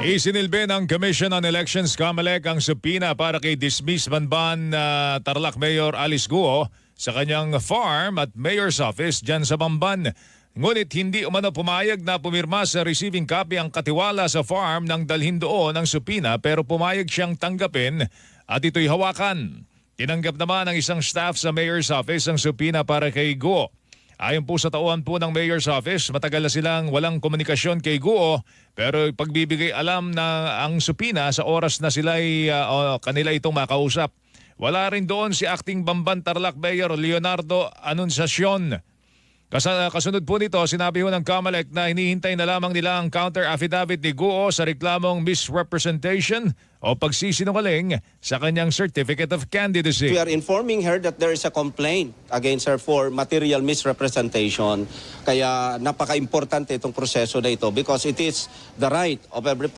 Isinilbi ng Commission on Elections COMELEC ang subpina para kay dismiss Banban na Tarlac Mayor Alice Guo sa kanyang farm at mayor's office dyan sa Bamban. Ngunit hindi umano pumayag na pumirma sa receiving copy ang katiwala sa farm ng dalhin doon ng subpina pero pumayag siyang tanggapin at ito'y hawakan. Tinanggap naman ng isang staff sa mayor's office ang subpina para kay Guo. Ayon po sa tauhan po ng Mayor's Office, matagal na silang walang komunikasyon kay Guo pero pagbibigay alam na ang supina sa oras na sila ay uh, kanila itong makausap. Wala rin doon si acting Bamban Tarlac Mayor Leonardo Anunciacion. Kas- kasunod po nito, sinabi ho ng COMELEC na hinihintay na lamang nila ang counter affidavit ni Guo sa reklamong misrepresentation o pagsisinungaling sa kanyang Certificate of Candidacy. We are informing her that there is a complaint against her for material misrepresentation. Kaya napaka-importante itong proseso na ito because it is the right of every